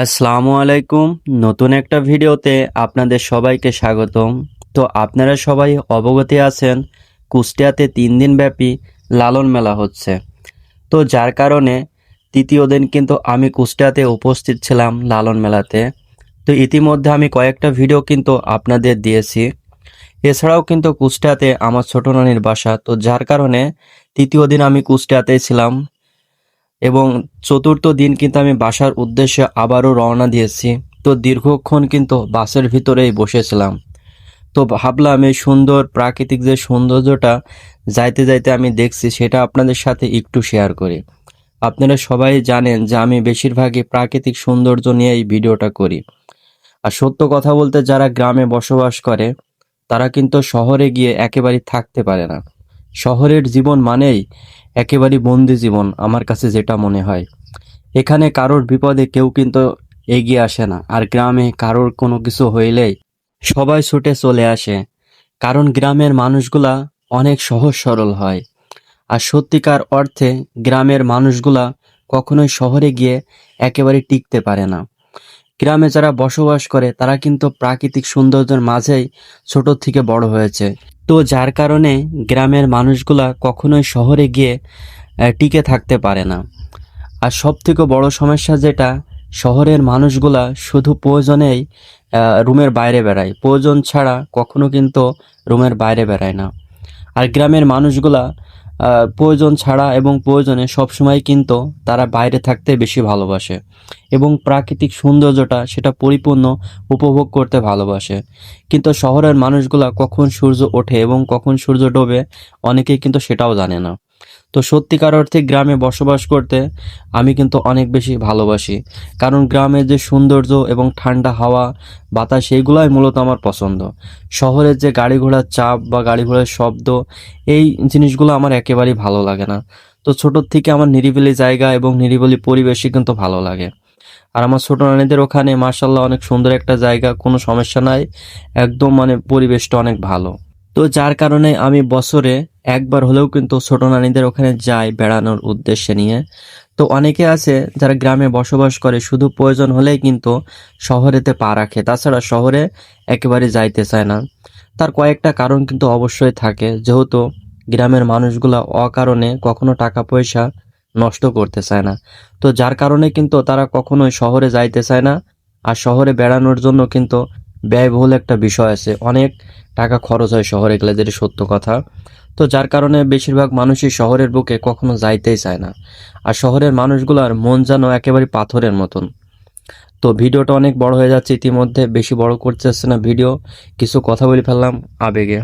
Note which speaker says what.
Speaker 1: আসসালামু আলাইকুম। নতুন একটা ভিডিওতে আপনাদের সবাইকে স্বাগতম। তো আপনারা সবাই অবগতি আছেন, কুষ্টিয়াতে তিন দিন ব্যাপী লালন মেলা হচ্ছে। তো যার কারণে তৃতীয় দিন কিন্তু আমি কুষ্টিয়াতে উপস্থিত ছিলাম লালন মেলাতে। তো ইতিমধ্যে আমি কয়েকটা ভিডিও কিন্তু আপনাদের দিয়েছি। এছাড়াও কিন্তু কুষ্টিয়াতে আমার ছোট নানির বাসা। তো যার কারণে তৃতীয় দিন আমি কুষ্টিয়াতেই ছিলাম। এবং চতুর্থ দিন কিন্তু আমি বাসার উদ্দেশ্যে আবারও রওনা দিয়েছি। তো দীর্ঘক্ষণ কিন্তু বাসের ভিতরেই বসেছিলাম। তো ভাবলাম এই সুন্দর প্রাকৃতিক যে সৌন্দর্যটা যাইতে যাইতে আমি দেখছি, সেটা আপনাদের সাথে একটু শেয়ার করি। আপনারা সবাই জানেন যে আমি বেশিরভাগই প্রাকৃতিক সৌন্দর্য নিয়ে এই ভিডিওটা করি। আর সত্য কথা বলতে যারা গ্রামে বসবাস করে, তারা কিন্তু শহরে গিয়ে একেবারেই থাকতে পারে না। শহরের জীবন মানেই একেবারেই বন্দি জীবন আমার কাছে যেটা মনে হয়। এখানে কারোর বিপদে কেউ কিন্তু এগিয়ে আসে না আর গ্রামে কারোর কোনো কিছু হইলেই সবাই ছুটে চলে আসে। কারণ গ্রামের মানুষগুলা অনেক সহজ সরল হয়। আর সত্যিকার অর্থে গ্রামের মানুষগুলা কখনোই শহরে গিয়ে একেবারে টিকতে পারে না। গ্রামে যারা বসবাস করে তারা কিন্তু প্রাকৃতিক সৌন্দর্যের মাঝেই ছোট থেকে বড় হয়েছে। তো যার কারণে গ্রামের মানুষগুলা কখনোই শহরে গিয়ে টিকে থাকতে পারে না। আর সব থেকে বড় সমস্যা যেটা, শহরের মানুষগুলা শুধু প্রয়োজনেই রুমের বাইরে বেড়ায়। প্রয়োজন ছাড়া কখনো কিন্তু রুমের বাইরে বেড়ায় না। আর গ্রামের মানুষগুলা প্রয়োজন ছাড়া এবং প্রয়োজনে সবসময় কিন্তু তারা বাইরে থাকতে বেশি ভালোবাসে এবং প্রাকৃতিক সৌন্দর্যটা সেটা পরিপূর্ণ উপভোগ করতে ভালোবাসে। কিন্তু শহরের মানুষগুলা কখন সূর্য ওঠে এবং কখন সূর্য ডোবে অনেকেই কিন্তু সেটাও জানে না। তো সত্যিকার অর্থে গ্রামে বসবাস করতে আমি কিন্তু অনেক বেশি ভালোবাসি। কারণ গ্রামের যে সৌন্দর্য এবং ঠান্ডা হাওয়া, বাতাস, এইগুলাই মূলত আমার পছন্দ। শহরের যে গাড়ি ঘোড়ার চাপ বা গাড়ি ঘোড়ার শব্দ, এই জিনিসগুলো আমার একেবারেই ভালো লাগে না। তো ছোটোর থেকে আমার নিরিবিলি জায়গা এবং নিরিবিলি পরিবেশই কিন্তু ভালো লাগে। আর আমার ছোট নানীদের ওখানে মার্শাল্লাহ অনেক সুন্দর একটা জায়গা, কোনো সমস্যা নাই। একদম মানে পরিবেশটা অনেক ভালো। তো যার কারণে আমি বছরে একবার হলেও কিন্তু ছোট নানীদের ওখানে যাই বেড়ানোর উদ্দেশ্যে নিয়ে। তো অনেকে আছে যারা গ্রামে বসবাস করে, শুধু প্রয়োজন হলেই কিন্তু শহরেতে পা রাখে। তাছাড়া শহরে একেবারে যাইতে চায় না। তার কয়েকটা কারণ কিন্তু অবশ্যই থাকে। যেহেতু গ্রামের মানুষগুলা অকারণে কখনো টাকা পয়সা নষ্ট করতে চায় না। তো যার কারণে কিন্তু তারা কখনোই শহরে যাইতে চায় না। আর শহরে বেড়ানোর জন্য কিন্তু ব্যয়বহুল একটা বিষয় আছে। অনেক টাকা খরচ হয় শহরে গেলে, যেটা সত্য কথা। তো যার কারণে বেশিরভাগ মানুষই শহরের বুকে কখনো যাইতেই চায় না। আর শহরের মানুষগুলোর মন যেন একেবারে পাথরের মতন। তো ভিডিওটা অনেক বড় হয়ে যাচ্ছে, ইতিমধ্যে বেশি বড় করতে আসছে না ভিডিও। কিছু কথা বলে ফেললাম, আবেগে।